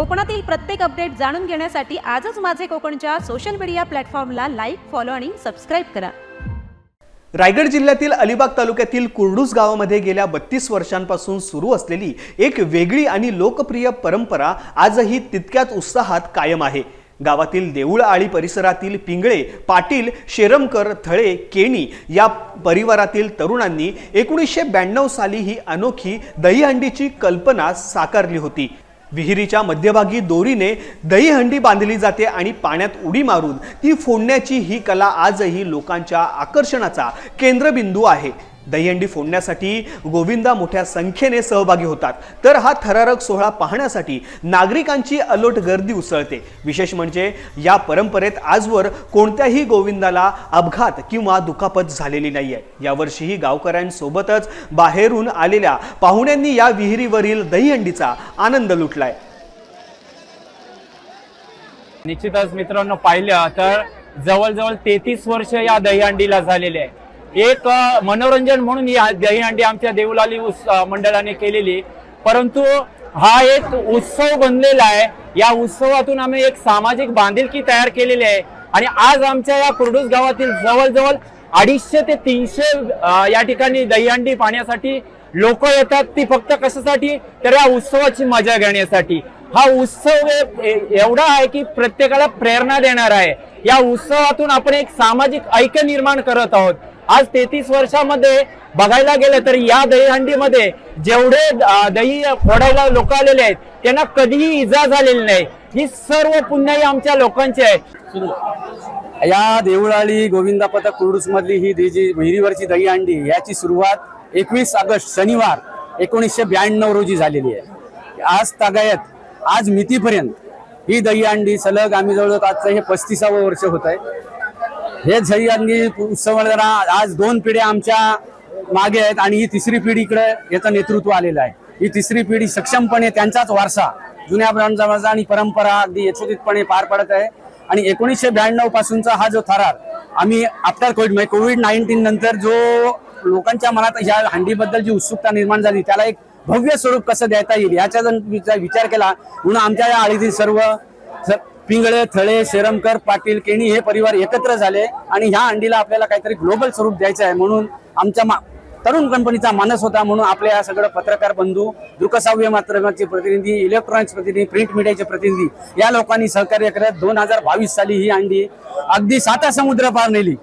कोकणातील प्रत्येक अपडेट जाणून घेण्यासाठी आजच माझे कोकणच्या सोशल मीडिया प्लॅटफॉर्मला लाईक फॉलो आणि सबस्क्राईब करा. रायगड जिल्ह्यातील अलिबाग तालुक्यातील कुर्डूस गावामध्ये गेल्या बत्तीस वर्षांपासून सुरू असलेली एक वेगळी आणि लोकप्रिय परंपरा आजही तितक्याच उत्साहात कायम आहे. गावातील देऊळ आळी परिसरातील पिंगळे पाटील शेरमकर थळे केणी या परिवारातील तरुणांनी एकोणीसशे ब्याण्णव साली ही अनोखी दहीहंडीची कल्पना साकारली होती. विहिरीच्या मध्यभागी दोरीने दहीहंडी बांधली जाते आणि पाण्यात उडी मारून ती फोडण्याची ही कला आजही लोकांच्या आकर्षणाचा केंद्रबिंदू आहे. दहीहंडी फोडण्यासाठी गोविंदा मोठ्या संख्येने सहभागी होतात. तर हा थरारक सोहळा पाहण्यासाठी नागरिकांची अलोट गर्दी उसळते. विशेष म्हणजे या परंपरेत आजवर कोणत्याही गोविंदाला अपघात किंवा दुखापत झालेली नाहीये. यावर्षीही गावकऱ्यांसोबतच बाहेरून आलेल्या पाहुण्यांनी या विहिरीवरील दहीहंडीचा आनंद लुटलाय. निश्चितच मित्रांनो पाहिलं तर जवळजवळ तेहतीस वर्ष या दहीहंडीला झालेले आहे. एक मनोरंजन म्हणून ही दहीहंडी आमच्या देऊलाली उस- मंडळाने केलेली. परंतु हा एक उत्सव बनलेला आहे. या उत्सवातून आम्ही एक सामाजिक बांधिलकी तयार केलेली आहे. आणि आज आमच्या या कुर्डूस गावातील जवळजवळ अडीचशे ते तीनशे या ठिकाणी दहीहंडी पाहण्यासाठी लोक येतात. ती फक्त कशासाठी? तर या उत्सवाची मजा घेण्यासाठी. हा उत्सव एवढा आहे की प्रत्येकाला प्रेरणा देणार आहे. या उत्सवातून आपण एक सामाजिक ऐक्य निर्माण करत आहोत. आज तेहतीस वर्षामध्ये बघायला गेलं तर या दहीहंडीमध्ये जेवढे दही फोडायला लोक आलेले आहेत त्यांना कधीही इजा झालेली नाही. ही सर्व पुण्याही आमच्या लोकांची आहे या देऊळाळी गोविंदा पथक कुर्डूस मधली ही दी- जी विहिरीवरची दहीहंडी याची सुरुवात एकवीस ऑगस्ट शनिवार एकोणीसशे ब्याण्णव रोजी झालेली आहे. आज तागायत आज मितीपर्यंत ही दहीहंडी सलग आम्ही जवळजवळ आजचं हे पस्तीसावं वर्ष होत आहे. हे दहीहंडी उत्सवाला म्हणजे आज दोन पिढ्या आमच्या मागे आहेत आणि ही तिसरी पिढी इकडे याचं नेतृत्व आलेलं आहे. ही तिसरी पिढी सक्षमपणे त्यांचाच वारसा जुन्या ब्रांडचा आणि परंपरा अगदी यशोदितपणे पार पडत आहे. आणि एकोणीसशे ब्याण्णव पासूनचा हा जो थरार आम्ही आफ्टर कोविड म्हणजे कोविड नाईन्टीन नंतर जो लोकांच्या मनात ह्या हंडीबद्दल जी उत्सुकता निर्माण झाली त्याला एक भव्य स्वरूप कसं देता येईल याचा जर विचार विचार केला म्हणून आमच्या या आळीतील सर्व स- पिंगळे थळे शेरमकर पाटील केणी हे परिवार एकत्र झाले आणि ह्या अंडीला आपल्याला काहीतरी ग्लोबल स्वरूप द्यायचं आहे म्हणून आमच्या मा- तरुण कंपनीचा मानस होता म्हणून आपल्या या सगळं पत्रकार बंधू दृकसाव्य माध्यमाचे प्रतिनिधी इलेक्ट्रॉनिक्स प्रतिनिधी प्रिंट मीडियाचे प्रतिनिधी या लोकांनी सहकार्य करत दोन हजार बावीस साली ही अंडी अगदी साता समुद्र पार नेली.